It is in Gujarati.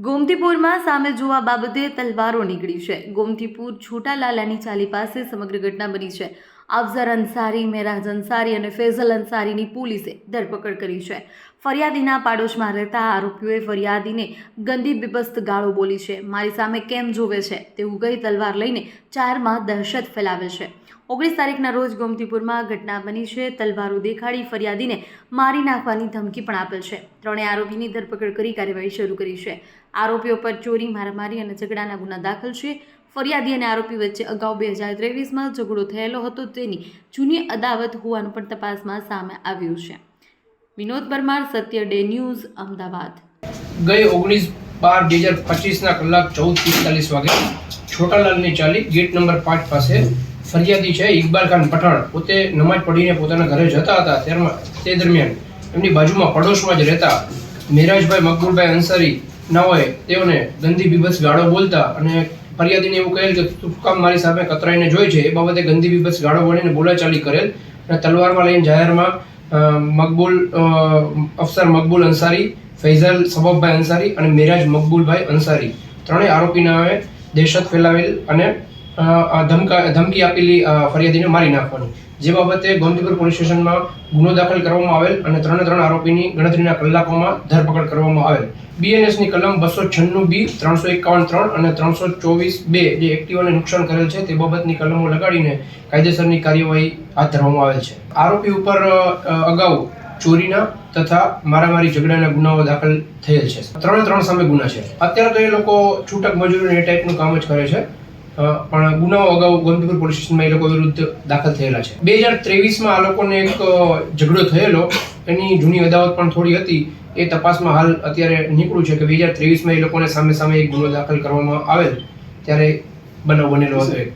ગોમતીપુરમાં સામે જોવા બાબતે તલવારો નીકળી છે. ગોમતીપુર છોટા લાલાની ચાલી પાસે સમગ્ર ઘટના બની છે. અફઝર અંસારી મેરાજ અંસારી અને ફેઝલ અંસારીની પોલીસે ધરપકડ કરી છે. ફરિયાદીના પાડોશમાં રહેતા આરોપીઓએ ફરિયાદીને ગંદી બીભત્સ ગાળો બોલી છે. મારી સામે કેમ જોવે છે? તેવું ગઈ તલવાર લઈને ચારમાં દહેશત ફેલાવે છે. ઓગણીસ તારીખના રોજ ગોમતીપુરમાં ઘટના બની છે. તલવારો દેખાડી ફરિયાદીને મારી નાખવાની ધમકી પણ આપેલ છે. ત્રણેય આરોપીની ધરપકડ કરી કાર્યવાહી શરૂ કરી છે. આરોપીઓ પર ચોરી, મારામારી અને ઝઘડાના ગુના દાખલ છે. ફરિયાદી અને આરોપી વચ્ચે અગાઉ બે હજાર ત્રેવીસમાં ઝઘડો થયેલો હતો. તેની જૂની અદાવત હોવાનું પણ તપાસમાં સામે આવ્યું છે. Vinod Parmar, Satya Day News, Ahmedabad. ગઈ ઓગણીસ બાર બે હજાર પચીસના કલાક ચૌદ પિસ્તાલીસ વાગે છોટાલાલની ચાલી ગેટ નંબર પાંચ પાસે ફરિયાદી છે ઇકબાલ ખાન પઠાણ. પોતે નમાજ પડીને પોતાના ઘરે જતા હતા. ત્યારમાં તે દરમિયાન એમની બાજુમાં પડોશમાં જ રહેતા મેરાજભાઈ મકબૂલભાઈ અંસારી હોય તેઓને ગંદી બીભત્સ ગાળો બોલતા અને ફરિયાદીને એવું કહેલ કે તું મારી સામે કતરાઈને જોઈ છે, એ બાબતે ગંદી બીભત્સ ગાળો બોલીને બોલાચાલી કરેલ અને તલવારમાં લઈને જાહેરમાં મકબૂલ અફસર મકબૂલ અંસારી, ફૈઝલ સબબભાઈ અંસારી અને મેરાજ મકબૂલભાઈ અંસારી. ત્રણેય આરોપીનાઓએ દહેશત ફેલાવેલ અને ધમકા, ધમકી આપેલી ફરિયાદીને મારી નાખવાની. જે બાબતે ગોમતીપુર પોલીસ સ્ટેશનમાં ગુનો દાખલ કરવામાં આવેલ અને ત્રણે ત્રણ આરોપીની ગણતરીના કલાકોમાં ધરપકડ કરવામાં આવેલ. બીએનએસની કલમ બસો છન્નું બી, ત્રણસો એકાવન ત્રણ અને ત્રણસો ચોવીસ બે જે એક્ટિવાને નુકસાન કરેલ છે તે બાબતની કલમો લગાડીને કાયદેસરની કાર્યવાહી હાથ ધરવામાં આવેલ છે. આરોપી ઉપર અગાઉ ચોરીના તથા મારામારી ઝઘડાના ગુનાઓ દાખલ થયેલ છે. ત્રણે ત્રણ સામે ગુના છે. અત્યારે તો એ લોકો છૂટક મજૂરી એ ટાઈપનું કામ જ કરે છે. પણ ગુનાઓ અગાઉ ગોમતીપુર પોલીસ સ્ટેશનમાં એ લોકો વિરુદ્ધ દાખલ થયેલા છે. બે હજાર ત્રેવીસમાં આ લોકોને એક ઝઘડો થયેલો. એની જૂની અદાવત પણ થોડી હતી. એ તપાસમાં હાલ અત્યારે નીકળ્યું છે કે બે હજાર ત્રેવીસમાં એ લોકોને સામે સામે એક ગુનો દાખલ કરવામાં આવેલ. ત્યારે બનાવ બનેલો હતો